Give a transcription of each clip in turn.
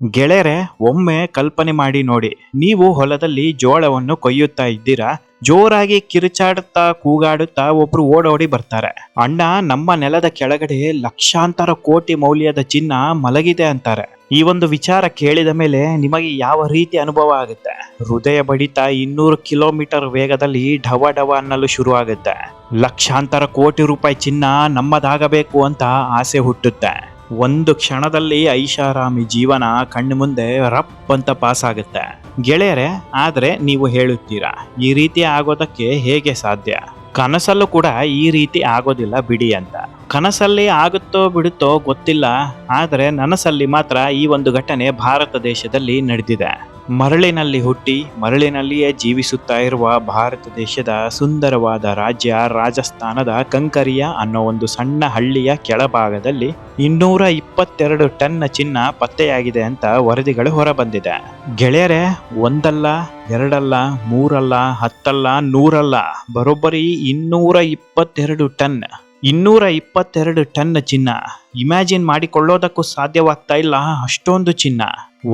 ಗೆಳೆಯರೆ, ಒಮ್ಮೆ ಕಲ್ಪನೆ ಮಾಡಿ ನೋಡಿ. ನೀವು ಹೊಲದಲ್ಲಿ ಜೋಳವನ್ನು ಕೊಯ್ಯುತ್ತಾ ಇದ್ದೀರಾ? ಜೋರಾಗಿ ಕಿರುಚಾಡುತ್ತಾ ಕೂಗಾಡುತ್ತಾ ಒಬ್ರು ಓಡೋಡಿ ಬರ್ತಾರೆ. ಅಣ್ಣ, ನಮ್ಮ ನೆಲದ ಕೆಳಗಡೆ ಲಕ್ಷಾಂತರ ಕೋಟಿ ಮೌಲ್ಯದ ಚಿನ್ನ ಮಲಗಿದೆ ಅಂತಾರೆ. ಈ ಒಂದು ವಿಚಾರ ಕೇಳಿದ ಮೇಲೆ ನಿಮಗೆ ಯಾವ ರೀತಿ ಅನುಭವ ಆಗುತ್ತೆ? ಹೃದಯ ಬಡಿತ ಇನ್ನೂರು ಕಿಲೋಮೀಟರ್ ವೇಗದಲ್ಲಿ ಢವ ಢವ ಅನ್ನಲು ಶುರು ಆಗುತ್ತೆ ಲಕ್ಷಾಂತರ ಕೋಟಿ ರೂಪಾಯಿ ಚಿನ್ನ ನಮ್ಮದಾಗಬೇಕು ಅಂತ ಆಸೆ ಹುಟ್ಟುತ್ತೆ. ಒಂದು ಕ್ಷಣದಲ್ಲಿ ಐಷಾರಾಮಿ ಜೀವನ ಕಣ್ಣು ಮುಂದೆ ರಪ್ ಅಂತ ಪಾಸ್ ಆಗುತ್ತೆ. ಗೆಳೆಯರೆ, ಆದ್ರೆ ನೀವು ಹೇಳುತ್ತೀರಾ, ಈ ರೀತಿ ಆಗೋದಕ್ಕೆ ಹೇಗೆ ಸಾಧ್ಯ? ಕನಸಲ್ಲೂ ಕೂಡ ಈ ರೀತಿ ಆಗೋದಿಲ್ಲ ಬಿಡಿ ಅಂತ. ಕನಸಲ್ಲಿ ಆಗುತ್ತೋ ಬಿಡುತ್ತೋ ಗೊತ್ತಿಲ್ಲ, ಆದರೆ ನನಸಲ್ಲಿ ಮಾತ್ರ ಈ ಒಂದು ಘಟನೆ ಭಾರತ ದೇಶದಲ್ಲಿ ನಡೆದಿದೆ. ಮರಳಿನಲ್ಲಿ ಹುಟ್ಟಿ, ಮರಳಿನಲ್ಲಿಯೇ ಜೀವಿಸುತ್ತಾ ಇರುವ ಭಾರತ ದೇಶದ ಸುಂದರವಾದ ರಾಜ್ಯ ರಾಜಸ್ಥಾನದ ಕಂಕರಿಯ ಅನ್ನೋ ಒಂದು ಸಣ್ಣ ಹಳ್ಳಿಯ ಕೆಳಭಾಗದಲ್ಲಿ ಇನ್ನೂರ ಇಪ್ಪತ್ತೆರಡು ಟನ್ ಚಿನ್ನ ಪತ್ತೆಯಾಗಿದೆ ಅಂತ ವರದಿಗಳು ಹೊರಬಂದಿದೆ. ಗೆಳೆಯರೆ, ಒಂದಲ್ಲ, ಎರಡಲ್ಲ, ಮೂರಲ್ಲ, ಹತ್ತಲ್ಲ, ನೂರಲ್ಲ, ಬರೋಬ್ಬರಿ ಇನ್ನೂರ ಇಪ್ಪತ್ತೆರಡು ಟನ್. ಇನ್ನೂರ ಇಪ್ಪತ್ತೆರಡು ಟನ್ ಚಿನ್ನ. ಇಮ್ಯಾಜಿನ್ ಮಾಡಿಕೊಳ್ಳೋದಕ್ಕೂ ಸಾಧ್ಯವಾಗ್ತಾ ಇಲ್ಲ, ಅಷ್ಟೊಂದು ಚಿನ್ನ.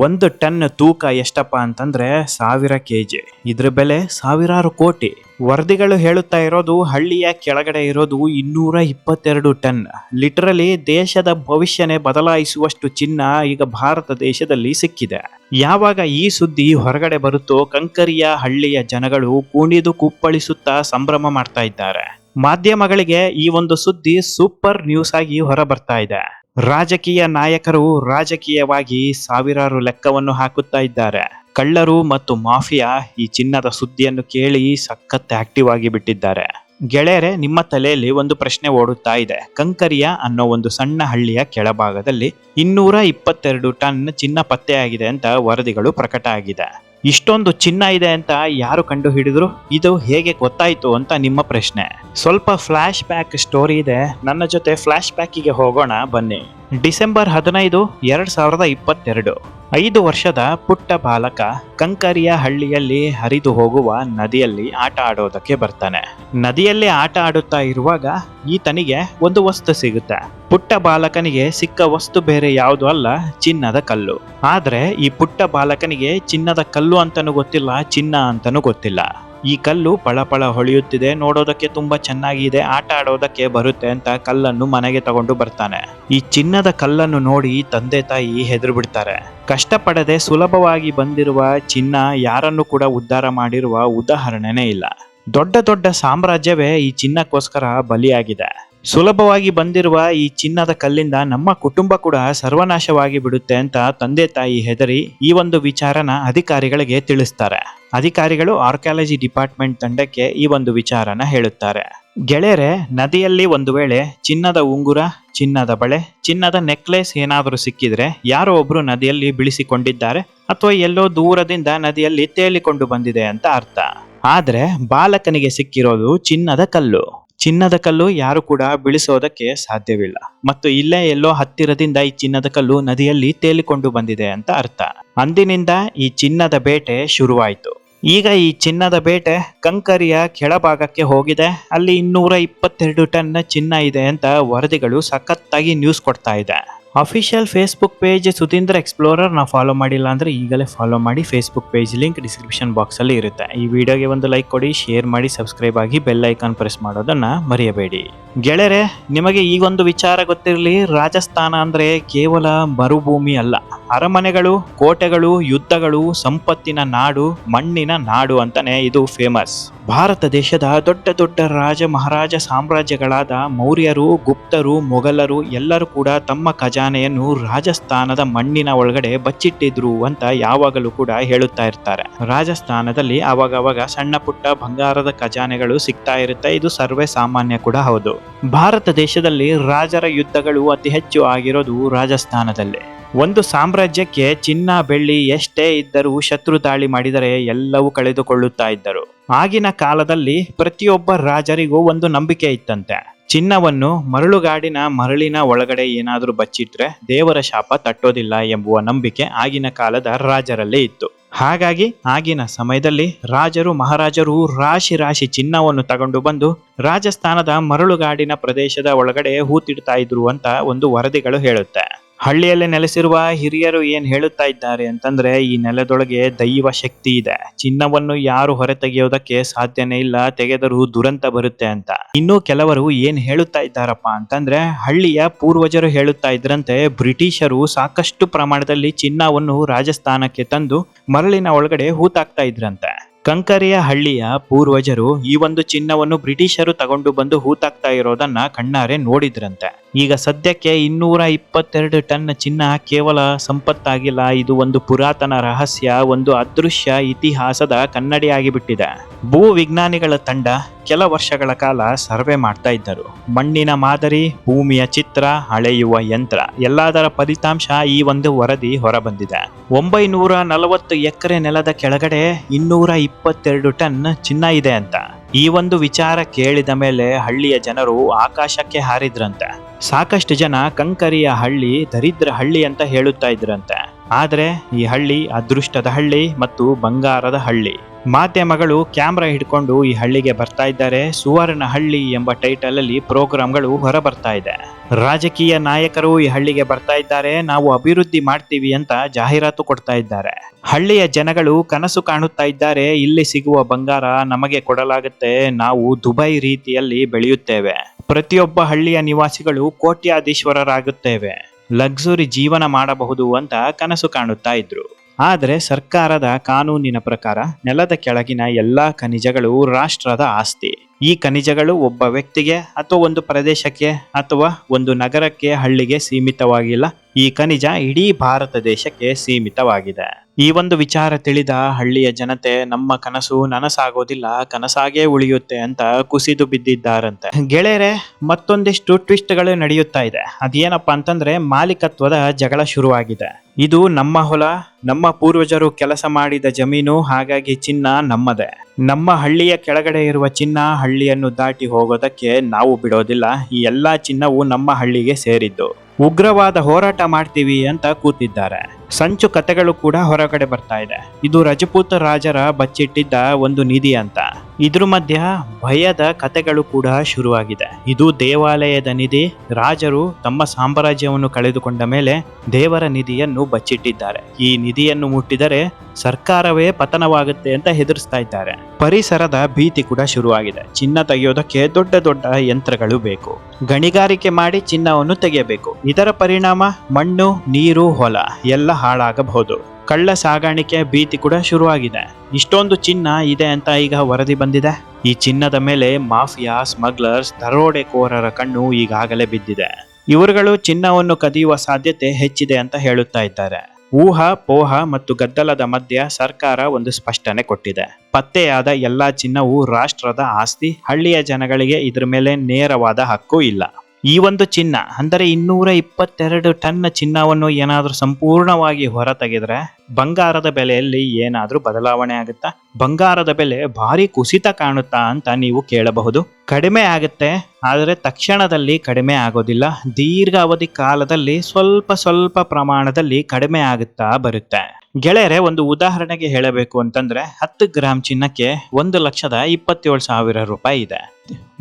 ಒಂದು ಟನ್ ತೂಕ ಎಷ್ಟಪ್ಪ ಅಂತಂದ್ರೆ ಸಾವಿರ ಕೆ ಜಿ ಇದ್ರ ಬೆಲೆ ಸಾವಿರಾರು ಕೋಟಿ. ವರದಿಗಳು ಹೇಳುತ್ತಾ ಇರೋದು ಹಳ್ಳಿಯ ಕೆಳಗಡೆ ಇರೋದು ಇನ್ನೂರ ಇಪ್ಪತ್ತೆರಡು ಟನ್. ಲಿಟರಲಿ ದೇಶದ ಭವಿಷ್ಯನೇ ಬದಲಾಯಿಸುವಷ್ಟು ಚಿನ್ನ ಈಗ ಭಾರತ ದೇಶದಲ್ಲಿ ಸಿಕ್ಕಿದೆ. ಯಾವಾಗ ಈ ಸುದ್ದಿ ಹೊರಗಡೆ ಬರುತ್ತೋ ಕಂಕರಿಯ ಹಳ್ಳಿಯ ಜನಗಳು ಕುಣಿದು ಕುಪ್ಪಳಿಸುತ್ತಾ ಸಂಭ್ರಮ ಮಾಡ್ತಾ ಇದ್ದಾರೆ. ಮಾಧ್ಯಮಗಳಿಗೆ ಈ ಒಂದು ಸುದ್ದಿ ಸೂಪರ್ ನ್ಯೂಸ್ ಆಗಿ ಹೊರ ಬರ್ತಾ ಇದೆ. ರಾಜಕೀಯ ನಾಯಕರು ರಾಜಕೀಯವಾಗಿ ಸಾವಿರಾರು ಲೆಕ್ಕವನ್ನು ಹಾಕುತ್ತಾ ಇದ್ದಾರೆ. ಕಳ್ಳರು ಮತ್ತು ಮಾಫಿಯಾ ಈ ಚಿನ್ನದ ಸುದ್ದಿಯನ್ನು ಕೇಳಿ ಸಖತ್ ಆಕ್ಟಿವ್ ಆಗಿ ಬಿಟ್ಟಿದ್ದಾರೆ. ಗೆಳೆಯರೆ, ನಿಮ್ಮ ತಲೆಯಲ್ಲಿ ಒಂದು ಪ್ರಶ್ನೆ ಓಡುತ್ತಾ ಇದೆ. ಕಂಕರಿಯ ಅನ್ನೋ ಒಂದು ಸಣ್ಣ ಹಳ್ಳಿಯ ಕೆಳಭಾಗದಲ್ಲಿ ಇನ್ನೂರ ಇಪ್ಪತ್ತೆರಡು ಟನ್ ಚಿನ್ನ ಪತ್ತೆಯಾಗಿದೆ ಅಂತ ವರದಿಗಳು ಪ್ರಕಟ ಆಗಿದೆ. ಇಷ್ಟೊಂದು ಚಿನ್ನ ಇದೆ ಅಂತ ಯಾರು ಕಂಡು ಹಿಡಿದ್ರು ಇದು ಹೇಗೆ ಗೊತ್ತಾಯಿತು ಅಂತ ನಿಮ್ಮ ಪ್ರಶ್ನೆ. ಸ್ವಲ್ಪ ಫ್ಲಾಶ್ ಬ್ಯಾಕ್ ಸ್ಟೋರಿ ಇದೆ. ನನ್ನ ಜೊತೆ ಫ್ಲಾಶ್ ಬ್ಯಾಕಿಗೆ ಹೋಗೋಣ, ಬನ್ನಿ. ಡಿಸೆಂಬರ್ ಹದಿನೈದು, ಎರಡ್ ಸಾವಿರದ ಇಪ್ಪತ್ತೆರಡು. ಐದು ವರ್ಷದ ಪುಟ್ಟ ಬಾಲಕ ಕಂಕರಿಯ ಹಳ್ಳಿಯಲ್ಲಿ ಹರಿದು ಹೋಗುವ ನದಿಯಲ್ಲಿ ಆಟ ಆಡೋದಕ್ಕೆ ಬರ್ತಾನೆ. ನದಿಯಲ್ಲಿ ಆಟ ಆಡುತ್ತಾ ಇರುವಾಗ ಈತನಿಗೆ ಒಂದು ವಸ್ತು ಸಿಗುತ್ತೆ. ಪುಟ್ಟ ಬಾಲಕನಿಗೆ ಸಿಕ್ಕ ವಸ್ತು ಬೇರೆ ಯಾವುದು ಅಲ್ಲ, ಚಿನ್ನದ ಕಲ್ಲು. ಆದ್ರೆ ಈ ಪುಟ್ಟ ಬಾಲಕನಿಗೆ ಚಿನ್ನದ ಕಲ್ಲು ಅಂತನೂ ಗೊತ್ತಿಲ್ಲ, ಚಿನ್ನ ಅಂತನೂ ಗೊತ್ತಿಲ್ಲ. ಈ ಕಲ್ಲು ಪಳಪಳ ಹೊಳೆಯುತ್ತಿದೆ, ನೋಡೋದಕ್ಕೆ ತುಂಬಾ ಚೆನ್ನಾಗಿದೆ, ಆಟ ಆಡೋದಕ್ಕೆ ಬರುತ್ತೆ ಅಂತ ಕಲ್ಲನ್ನು ಮನೆಗೆ ತಗೊಂಡು ಬರ್ತಾನೆ. ಈ ಚಿನ್ನದ ಕಲ್ಲನ್ನು ನೋಡಿ ತಂದೆ ತಾಯಿ ಹೆದರು ಬಿಡ್ತಾರೆ. ಕಷ್ಟಪಡದೆ ಸುಲಭವಾಗಿ ಬಂದಿರುವ ಚಿನ್ನ ಯಾರನ್ನು ಕೂಡ ಉದ್ಧಾರ ಮಾಡಿರುವ ಉದಾಹರಣೆನೇ ಇಲ್ಲ. ದೊಡ್ಡ ದೊಡ್ಡ ಸಾಮ್ರಾಜ್ಯವೇ ಈ ಚಿನ್ನಕ್ಕೋಸ್ಕರ ಬಲಿಯಾಗಿದೆ. ಸುಲಭವಾಗಿ ಬಂದಿರುವ ಈ ಚಿನ್ನದ ಕಲ್ಲಿಂದ ನಮ್ಮ ಕುಟುಂಬ ಕೂಡ ಸರ್ವನಾಶವಾಗಿ ಬಿಡುತ್ತೆ ಅಂತ ತಂದೆ ತಾಯಿ ಹೆದರಿ ಈ ಒಂದು ವಿಚಾರನ ಅಧಿಕಾರಿಗಳಿಗೆ ತಿಳಿಸ್ತಾರೆ. ಅಧಿಕಾರಿಗಳು ಆರ್ಕಿಯಾಲಜಿ ಡಿಪಾರ್ಟ್ಮೆಂಟ್ ತಂಡಕ್ಕೆ ಈ ಒಂದು ವಿಚಾರನ ಹೇಳುತ್ತಾರೆ. ಗೆಳೆಯರೆ, ನದಿಯಲ್ಲಿ ಒಂದು ವೇಳೆ ಚಿನ್ನದ ಉಂಗುರ, ಚಿನ್ನದ ಬಳೆ, ಚಿನ್ನದ ನೆಕ್ಲೆಸ್ ಏನಾದರೂ ಸಿಕ್ಕಿದ್ರೆ ಯಾರೋ ಒಬ್ರು ನದಿಯಲ್ಲಿ ಬಿಳಿಸಿಕೊಂಡಿದ್ದಾರೆ ಅಥವಾ ಎಲ್ಲೋ ದೂರದಿಂದ ನದಿಯಲ್ಲಿ ತೇಲಿಕೊಂಡು ಬಂದಿದೆ ಅಂತ ಅರ್ಥ. ಆದ್ರೆ ಬಾಲಕನಿಗೆ ಸಿಕ್ಕಿರೋದು ಚಿನ್ನದ ಕಲ್ಲು. ಚಿನ್ನದ ಕಲ್ಲು ಯಾರು ಕೂಡ ಬಿಳಿಸೋದಕ್ಕೆ ಸಾಧ್ಯವಿಲ್ಲ. ಮತ್ತು ಇಲ್ಲೇ ಎಲ್ಲೋ ಹತ್ತಿರದಿಂದ ಈ ಚಿನ್ನದ ಕಲ್ಲು ನದಿಯಲ್ಲಿ ತೇಲಿಕೊಂಡು ಬಂದಿದೆ ಅಂತ ಅರ್ಥ. ಅಂದಿನಿಂದ ಈ ಚಿನ್ನದ ಬೇಟೆ ಶುರುವಾಯಿತು. ಈಗ ಈ ಚಿನ್ನದ ಬೇಟೆ ಕಂಕರಿಯ ಕೆಳಭಾಗಕ್ಕೆ ಹೋಗಿದೆ. ಅಲ್ಲಿ ಇನ್ನೂರ ಇಪ್ಪತ್ತೆರಡು ಟನ್ ಚಿನ್ನ ಇದೆ ಅಂತ ವರದಿಗಳು ಸಖತ್ತಾಗಿ ನ್ಯೂಸ್ ಕೊಡ್ತಾ ಇದೆ. Official Facebook page Sudhindra Explorer ನಾವು ಫಾಲೋ ಮಾಡಿಲ್ಲ ಅಂದರೆ ಈಗಲೇ ಫಾಲೋ ಮಾಡಿ ಫೇಸ್ಬುಕ್ ಪೇಜ್ ಲಿಂಕ್ ಡಿಸ್ಕ್ರಿಪ್ಷನ್ ಬಾಕ್ಸಲ್ಲಿ ಇರುತ್ತೆ. ಈ ವಿಡಿಯೋಗೆ ಒಂದು ಲೈಕ್ ಕೊಡಿ ಶೇರ್ ಮಾಡಿ ಸಬ್ಸ್ಕ್ರೈಬ್ ಆಗಿ ಬೆಲ್ ಐಕಾನ್ ಪ್ರೆಸ್ ಮಾಡೋದನ್ನ ಮರೆಯಬೇಡಿ. ಗೆಳೆಯರೆ, ನಿಮಗೆ ಈ ಒಂದು ವಿಚಾರ ಗೊತ್ತಿರಲಿ, ರಾಜಸ್ಥಾನ ಅಂದರೆ ಕೇವಲ ಮರುಭೂಮಿ ಅಲ್ಲ. ಅರಮನೆಗಳು, ಕೋಟೆಗಳು, ಯುದ್ಧಗಳು, ಸಂಪತ್ತಿನ ನಾಡು, ಮಣ್ಣಿನ ನಾಡು ಅಂತಾನೆ ಇದು ಫೇಮಸ್ ಭಾರತ ದೇಶದ ದೊಡ್ಡ ದೊಡ್ಡ ರಾಜ ಮಹಾರಾಜ ಸಾಮ್ರಾಜ್ಯಗಳಾದ ಮೌರ್ಯರು, ಗುಪ್ತರು, ಮೊಘಲರು ಎಲ್ಲರೂ ಕೂಡ ತಮ್ಮ ಖಜಾನೆಯನ್ನು ರಾಜಸ್ಥಾನದ ಮಣ್ಣಿನ ಒಳಗಡೆ ಬಚ್ಚಿಟ್ಟಿದ್ರು ಅಂತ ಯಾವಾಗಲೂ ಕೂಡ ಹೇಳುತ್ತಾ ಇರ್ತಾರೆ. ರಾಜಸ್ಥಾನದಲ್ಲಿ ಅವಾಗವಾಗ ಸಣ್ಣ ಪುಟ್ಟ ಬಂಗಾರದ ಖಜಾನೆಗಳು ಸಿಗ್ತಾ ಇರುತ್ತೆ. ಇದು ಸರ್ವೇ ಸಾಮಾನ್ಯ ಕೂಡ ಹೌದು. ಭಾರತ ದೇಶದಲ್ಲಿ ರಾಜರ ಯುದ್ಧಗಳು ಅತಿ ಹೆಚ್ಚು ಆಗಿರೋದು ರಾಜಸ್ಥಾನದಲ್ಲಿ. ಒಂದು ಸಾಮ್ರಾಜ್ಯಕ್ಕೆ ಚಿನ್ನ, ಬೆಳ್ಳಿ ಎಷ್ಟೇ ಇದ್ದರೂ ಶತ್ರು ದಾಳಿ ಮಾಡಿದರೆ ಎಲ್ಲವೂ ಕಳೆದುಕೊಳ್ಳುತ್ತಾ ಇದ್ದರು. ಆಗಿನ ಕಾಲದಲ್ಲಿ ಪ್ರತಿಯೊಬ್ಬ ರಾಜರಿಗೂ ಒಂದು ನಂಬಿಕೆ ಇತ್ತಂತೆ. ಚಿನ್ನವನ್ನು ಮರಳುಗಾಡಿನ ಮರಳಿನ ಒಳಗಡೆ ಏನಾದರೂ ಬಚ್ಚಿಟ್ರೆ ದೇವರ ಶಾಪ ತಟ್ಟೋದಿಲ್ಲ ಎಂಬುವ ನಂಬಿಕೆ ಆಗಿನ ಕಾಲದ ರಾಜರಲ್ಲಿ ಇತ್ತು. ಹಾಗಾಗಿ ಆಗಿನ ಸಮಯದಲ್ಲಿ ರಾಜರು ಮಹಾರಾಜರು ರಾಶಿ ರಾಶಿ ಚಿನ್ನವನ್ನು ತಗೊಂಡು ಬಂದು ರಾಜಸ್ಥಾನದ ಮರಳುಗಾಡಿನ ಪ್ರದೇಶದ ಒಳಗಡೆ ಹೂತಿಡ್ತಾ ಇದ್ರು ಅಂತ ಒಂದು ವರದಿಗಳು ಹೇಳುತ್ತೆ. ಹಳ್ಳಿಯಲ್ಲಿ ನೆಲೆಸಿರುವ ಹಿರಿಯರು ಏನು ಹೇಳುತ್ತಾ ಇದ್ದಾರೆ ಅಂತಂದ್ರೆ, ಈ ನೆಲದೊಳಗೆ ದೈವ ಶಕ್ತಿ ಇದೆ. ಚಿನ್ನವನ್ನು ಯಾರು ಹೊರ ತೆಗೆಯೋದಕ್ಕೆ ಸಾಧ್ಯನೇ ಇಲ್ಲ, ತೆಗೆದರೂ ದುರಂತ ಬರುತ್ತೆ ಅಂತ. ಇನ್ನು ಕೆಲವರು ಏನ್ ಹೇಳುತ್ತಾ ಇದ್ದಾರಪ್ಪ ಅಂತಂದ್ರೆ, ಹಳ್ಳಿಯ ಪೂರ್ವಜರು ಹೇಳುತ್ತಾ ಇದ್ರಂತೆ, ಬ್ರಿಟಿಷರು ಸಾಕಷ್ಟು ಪ್ರಮಾಣದಲ್ಲಿ ಚಿನ್ನವನ್ನು ರಾಜಸ್ಥಾನಕ್ಕೆ ತಂದು ಮರಳಿನ ಒಳಗಡೆ ಹೂತಾಕ್ತಾ ಇದ್ರಂತೆ. ಕಂಕರಿಯ ಹಳ್ಳಿಯ ಪೂರ್ವಜರು ಈ ಒಂದು ಚಿನ್ನವನ್ನು ಬ್ರಿಟಿಷರು ತಗೊಂಡು ಬಂದು ಹೂತಾಕ್ತಾ ಇರೋದನ್ನ ಕಣ್ಣಾರೆ ನೋಡಿದ್ರಂತೆ. ಈಗ ಸದ್ಯಕ್ಕೆ ಇನ್ನೂರ ಇಪ್ಪತ್ತೆರಡು ಟನ್ ಚಿನ್ನ ಕೇವಲ ಸಂಪತ್ತಾಗಿಲ್ಲ. ಇದು ಒಂದು ಪುರಾತನ ರಹಸ್ಯ, ಒಂದು ಅದೃಶ್ಯ ಇತಿಹಾಸದ ಕನ್ನಡಿಯಾಗಿಬಿಟ್ಟಿದೆ. ಭೂ ವಿಜ್ಞಾನಿಗಳ ತಂಡ ಕೆಲ ವರ್ಷಗಳ ಕಾಲ ಸರ್ವೆ ಮಾಡ್ತಾ ಇದ್ದರು. ಮಣ್ಣಿನ ಮಾದರಿ, ಭೂಮಿಯ ಚಿತ್ರ, ಅಳೆಯುವ ಯಂತ್ರ, ಎಲ್ಲದರ ಫಲಿತಾಂಶ ಈ ಒಂದು ವರದಿ ಹೊರಬಂದಿದೆ. ಒಂಬೈನೂರ ನಲವತ್ತು ಎಕರೆ ನೆಲದ ಕೆಳಗಡೆ ಇನ್ನೂರ ಇಪ್ಪತ್ತೆರಡು ಟನ್ ಚಿನ್ನ ಇದೆ ಅಂತ. ಈ ಒಂದು ವಿಚಾರ ಕೇಳಿದ ಮೇಲೆ ಹಳ್ಳಿಯ ಜನರು ಆಕಾಶಕ್ಕೆ ಹಾರಿದ್ರಂತೆ. ಸಾಕಷ್ಟು ಜನ ಕಂಕರಿಯ ಹಳ್ಳಿ, ದರಿದ್ರ ಹಳ್ಳಿ ಅಂತ ಹೇಳುತ್ತಾ ಇದ್ರಂತೆ. ಆದ್ರೆ ಈ ಹಳ್ಳಿ ಅದೃಷ್ಟದ ಹಳ್ಳಿ ಮತ್ತು ಬಂಗಾರದ ಹಳ್ಳಿ. ಮಾಧ್ಯಮಗಳು ಕ್ಯಾಮ್ರಾ ಹಿಡ್ಕೊಂಡು ಈ ಹಳ್ಳಿಗೆ ಬರ್ತಾ ಇದ್ದಾರೆ. ಸುವರ್ಣ ಹಳ್ಳಿ ಎಂಬ ಟೈಟಲ್ ಅಲ್ಲಿ ಪ್ರೋಗ್ರಾಂಗಳು ಹೊರ ಬರ್ತಾ ಇದೆ. ರಾಜಕೀಯ ನಾಯಕರು ಈ ಹಳ್ಳಿಗೆ ಬರ್ತಾ ಇದ್ದಾರೆ. ನಾವು ಅಭಿವೃದ್ಧಿ ಮಾಡ್ತೀವಿ ಅಂತ ಜಾಹೀರಾತು ಕೊಡ್ತಾ ಇದ್ದಾರೆ. ಹಳ್ಳಿಯ ಜನಗಳು ಕನಸು ಕಾಣುತ್ತಾ ಇದ್ದಾರೆ. ಇಲ್ಲಿ ಸಿಗುವ ಬಂಗಾರ ನಮಗೆ ಕೊಡಲಾಗುತ್ತೆ. ನಾವು ದುಬೈ ರೀತಿಯಲ್ಲಿ ಬೆಳೆಯುತ್ತೇವೆ. ಪ್ರತಿಯೊಬ್ಬ ಹಳ್ಳಿಯ ನಿವಾಸಿಗಳು ಕೋಟ್ಯಾಧೀಶ್ವರರಾಗುತ್ತೇವೆ. ಲಕ್ಸುರಿ ಜೀವನ ಮಾಡಬಹುದು ಅಂತ ಕನಸು ಕಾಣುತ್ತಾ ಇದ್ರು. ಆದರೆ ಸರ್ಕಾರದ ಕಾನೂನಿನ ಪ್ರಕಾರ ನೆಲದ ಕೆಳಗಿನ ಎಲ್ಲಾ ಖನಿಜಗಳು ರಾಷ್ಟ್ರದ ಆಸ್ತಿ. ಈ ಖನಿಜಗಳು ಒಬ್ಬ ವ್ಯಕ್ತಿಗೆ ಅಥವಾ ಒಂದು ಪ್ರದೇಶಕ್ಕೆ ಅಥವಾ ಒಂದು ನಗರಕ್ಕೆ, ಹಳ್ಳಿಗೆ ಸೀಮಿತವಾಗಿಲ್ಲ. ಈ ಖನಿಜ ಇಡೀ ಭಾರತ ದೇಶಕ್ಕೆ ಸೀಮಿತವಾಗಿದೆ. ಈ ಒಂದು ವಿಚಾರ ತಿಳಿದ ಹಳ್ಳಿಯ ಜನತೆ, ನಮ್ಮ ಕನಸು ನನಸಾಗೋದಿಲ್ಲ, ಕನಸಾಗೇ ಉಳಿಯುತ್ತೆ ಅಂತ ಕುಸಿದು ಬಿದ್ದಿದ್ದಾರಂತೆ. ಗೆಳೆಯರೆ, ಮತ್ತೊಂದಿಷ್ಟು ಟ್ವಿಸ್ಟ್ಗಳು ನಡೆಯುತ್ತಾ ಇದೆ. ಅದೇನಪ್ಪ ಅಂತಂದ್ರೆ ಮಾಲೀಕತ್ವದ ಜಗಳ ಶುರುವಾಗಿದೆ. ಇದು ನಮ್ಮ ಹೊಲ, ನಮ್ಮ ಪೂರ್ವಜರು ಕೆಲಸ ಮಾಡಿದ ಜಮೀನು, ಹಾಗಾಗಿ ಚಿನ್ನ ನಮ್ಮದೇ. ನಮ್ಮ ಹಳ್ಳಿಯ ಕೆಳಗಡೆ ಇರುವ ಚಿನ್ನ ಹಳ್ಳಿಯನ್ನು ದಾಟಿ ಹೋಗೋದಕ್ಕೆ ನಾವು ಬಿಡೋದಿಲ್ಲ. ಈ ಎಲ್ಲಾ ಚಿನ್ನವು ನಮ್ಮ ಹಳ್ಳಿಗೆ ಸೇರಿದ್ದು. ಉಗ್ರವಾದ ಹೋರಾಟ ಮಾಡ್ತೀವಿ ಅಂತ ಕೂತಿದ್ದಾರೆ. ಸಂಚು ಕತೆಗಳು ಕೂಡ ಹೊರಗಡೆ ಬರ್ತಾ ಇದೆ. ಇದು ರಜಪೂತ ರಾಜರ ಬಚ್ಚಿಟ್ಟಿದ್ದ ಒಂದು ನಿಧಿ ಅಂತ. ಇದ್ರ ಮಧ್ಯ ಭಯದ ಕತೆಗಳು ಕೂಡ ಶುರುವಾಗಿದೆ. ಇದು ದೇವಾಲಯದ ನಿಧಿ, ರಾಜರು ತಮ್ಮ ಸಾಮ್ರಾಜ್ಯವನ್ನು ಕಳೆದುಕೊಂಡ ಮೇಲೆ ದೇವರ ನಿಧಿಯನ್ನು ಬಚ್ಚಿಟ್ಟಿದ್ದಾರೆ. ಈ ನಿಧಿಯನ್ನು ಮುಟ್ಟಿದರೆ ಸರ್ಕಾರವೇ ಪತನವಾಗುತ್ತೆ ಅಂತ ಹೆದರಿಸ್ತಾ ಇದ್ದಾರೆ. ಪರಿಸರದ ಭೀತಿ ಕೂಡ ಶುರುವಾಗಿದೆ. ಚಿನ್ನ ತೆಗೆಯೋದಕ್ಕೆ ದೊಡ್ಡ ದೊಡ್ಡ ಯಂತ್ರಗಳು ಬೇಕು. ಗಣಿಗಾರಿಕೆ ಮಾಡಿ ಚಿನ್ನವನ್ನು ತೆಗೆಯಬೇಕು. ಇದರ ಪರಿಣಾಮ ಮಣ್ಣು, ನೀರು, ಹೊಲ ಎಲ್ಲ ಹಾಳಾಗಬಹುದು. ಕಳ್ಳ ಸಾಗಾಣಿಕೆ ಭೀತಿ ಕೂಡ ಶುರುವಾಗಿದೆ. ಇಷ್ಟೊಂದು ಚಿನ್ನ ಇದೆ ಅಂತ ಈಗ ವರದಿ ಬಂದಿದೆ. ಈ ಚಿನ್ನದ ಮೇಲೆ ಮಾಫಿಯಾ, ಸ್ಮಗ್ಲರ್ಸ್, ದರೋಡೆಕೋರರ ಕಣ್ಣು ಈಗಾಗಲೇ ಬಿದ್ದಿದೆ. ಇವರುಗಳು ಚಿನ್ನವನ್ನು ಕದಿಯುವ ಸಾಧ್ಯತೆ ಹೆಚ್ಚಿದೆ ಅಂತ ಹೇಳುತ್ತಾ ಇದ್ದಾರೆ. ಊಹಾ, ಪೋಹ ಮತ್ತು ಗದ್ದಲದ ಮಧ್ಯ ಸರ್ಕಾರ ಒಂದು ಸ್ಪಷ್ಟನೆ ಕೊಟ್ಟಿದೆ. ಪತ್ತೆಯಾದ ಎಲ್ಲಾ ಚಿನ್ನವು ರಾಷ್ಟ್ರದ ಆಸ್ತಿ, ಹಳ್ಳಿಯ ಜನಗಳಿಗೆ ಇದರ ಮೇಲೆ ನೇರವಾದ ಹಕ್ಕು ಇಲ್ಲ. ಈ ಒಂದು ಚಿನ್ನ, ಅಂದರೆ ಇನ್ನೂರ ಇಪ್ಪತ್ತೆರಡು ಟನ್ ಚಿನ್ನವನ್ನು ಏನಾದರೂ ಸಂಪೂರ್ಣವಾಗಿ ಹೊರ ತೆಗೆದ್ರೆ ಬಂಗಾರದ ಬೆಲೆಯಲ್ಲಿ ಏನಾದರೂ ಬದಲಾವಣೆ ಆಗುತ್ತಾ? ಬಂಗಾರದ ಬೆಲೆ ಭಾರಿ ಕುಸಿತ ಕಾಣುತ್ತಾ ಅಂತ ನೀವು ಕೇಳಬಹುದು. ಕಡಿಮೆ ಆಗುತ್ತೆ, ಆದರೆ ತಕ್ಷಣದಲ್ಲಿ ಕಡಿಮೆ ಆಗೋದಿಲ್ಲ. ದೀರ್ಘಾವಧಿ ಕಾಲದಲ್ಲಿ ಸ್ವಲ್ಪ ಸ್ವಲ್ಪ ಪ್ರಮಾಣದಲ್ಲಿ ಕಡಿಮೆ ಆಗುತ್ತಾ ಬರುತ್ತೆ. ಗೆಳೆಯರೆ, ಒಂದು ಉದಾಹರಣೆಗೆ ಹೇಳಬೇಕು ಅಂತಂದ್ರೆ ಹತ್ತು ಗ್ರಾಮ್ ಚಿನ್ನಕ್ಕೆ ಒಂದು ಲಕ್ಷದ ಇಪ್ಪತ್ತೇಳು ಸಾವಿರ ರೂಪಾಯಿ ಇದೆ.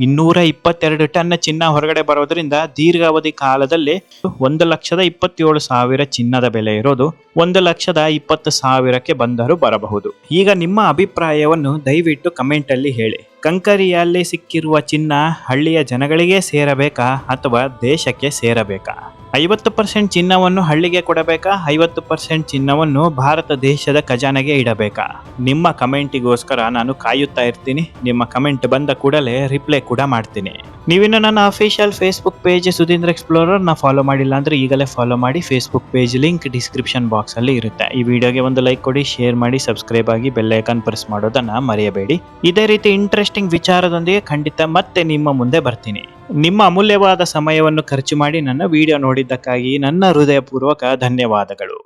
ಇನ್ನೂರ ಇಪ್ಪತ್ತೆರಡು ಟನ್ ಚಿನ್ನ ಹೊರಗಡೆ ಬರೋದ್ರಿಂದ ದೀರ್ಘಾವಧಿ ಕಾಲದಲ್ಲಿ ಒಂದು ಲಕ್ಷದ ಇಪ್ಪತ್ತೇಳು ಸಾವಿರ ಚಿನ್ನದ ಬೆಲೆ ಇರೋದು ಒಂದು ಲಕ್ಷದ ಇಪ್ಪತ್ತು ಸಾವಿರಕ್ಕೆ ಬಂದರೂ ಬರಬಹುದು. ಈಗ ನಿಮ್ಮ ಅಭಿಪ್ರಾಯವನ್ನು ದಯವಿಟ್ಟು ಕಮೆಂಟಲ್ಲಿ ಹೇಳಿ. ಕಂಕರಿಯಲ್ಲಿ ಸಿಕ್ಕಿರುವ ಚಿನ್ನ ಹಳ್ಳಿಯ ಜನಗಳಿಗೆ ಸೇರಬೇಕಾ ಅಥವಾ ದೇಶಕ್ಕೆ ಸೇರಬೇಕಾ? ಐವತ್ತು ಪರ್ಸೆಂಟ್ ಚಿನ್ನವನ್ನು ಹಳ್ಳಿಗೆ ಕೊಡಬೇಕಾ? ಐವತ್ತು ಪರ್ಸೆಂಟ್ ಚಿನ್ನವನ್ನು ಭಾರತ ದೇಶದ ಖಜಾನೆಗೆ ಇಡಬೇಕಾ? ನಿಮ್ಮ ಕಮೆಂಟಿಗೋಸ್ಕರ ನಾನು ಕಾಯುತ್ತಾ ಇರ್ತೀನಿ. ನಿಮ್ಮ ಕಮೆಂಟ್ ಬಂದ ಕೂಡಲೇ ರಿಪ್ಲೈ ಕೂಡ ಮಾಡ್ತೀನಿ. ನೀವಿನ್ನು ನನ್ನ ಅಫಿಷಿಯಲ್ ಫೇಸ್ಬುಕ್ ಪೇಜ್ ಸುಧೀಂದ್ರ ಎಕ್ಸ್ಪ್ಲೋರರ್ನ ಫಾಲೋ ಮಾಡಿಲ್ಲ ಅಂದ್ರೆ ಈಗಲೇ ಫಾಲೋ ಮಾಡಿ Facebook page link description box ಅಲ್ಲಿ ಇರುತ್ತೆ. ಈ ವಿಡಿಯೋಗೆ ಒಂದು ಲೈಕ್ ಕೊಡಿ, ಶೇರ್ ಮಾಡಿ, ಸಬ್ಸ್ಕ್ರೈಬ್ ಆಗಿ ಬೆಲ್ ಐಕಾನ್ ಪ್ರೆಸ್ ಮಾಡೋದನ್ನ ಮರೆಯಬೇಡಿ. ಇದೇ ರೀತಿ ಇಂಟ್ರೆಸ್ಟಿಂಗ್ ವಿಚಾರದೊಂದಿಗೆ ಖಂಡಿತ ಮತ್ತೆ ನಿಮ್ಮ ಮುಂದೆ ಬರ್ತೀನಿ. ನಿಮ್ಮ ಅಮೂಲ್ಯವಾದ ಸಮಯವನ್ನು ಖರ್ಚು ಮಾಡಿ ನನ್ನ ವಿಡಿಯೋ ನೋಡಿದ್ದಕ್ಕಾಗಿ ನನ್ನ ಹೃದಯಪೂರ್ವಕ ಧನ್ಯವಾದಗಳು.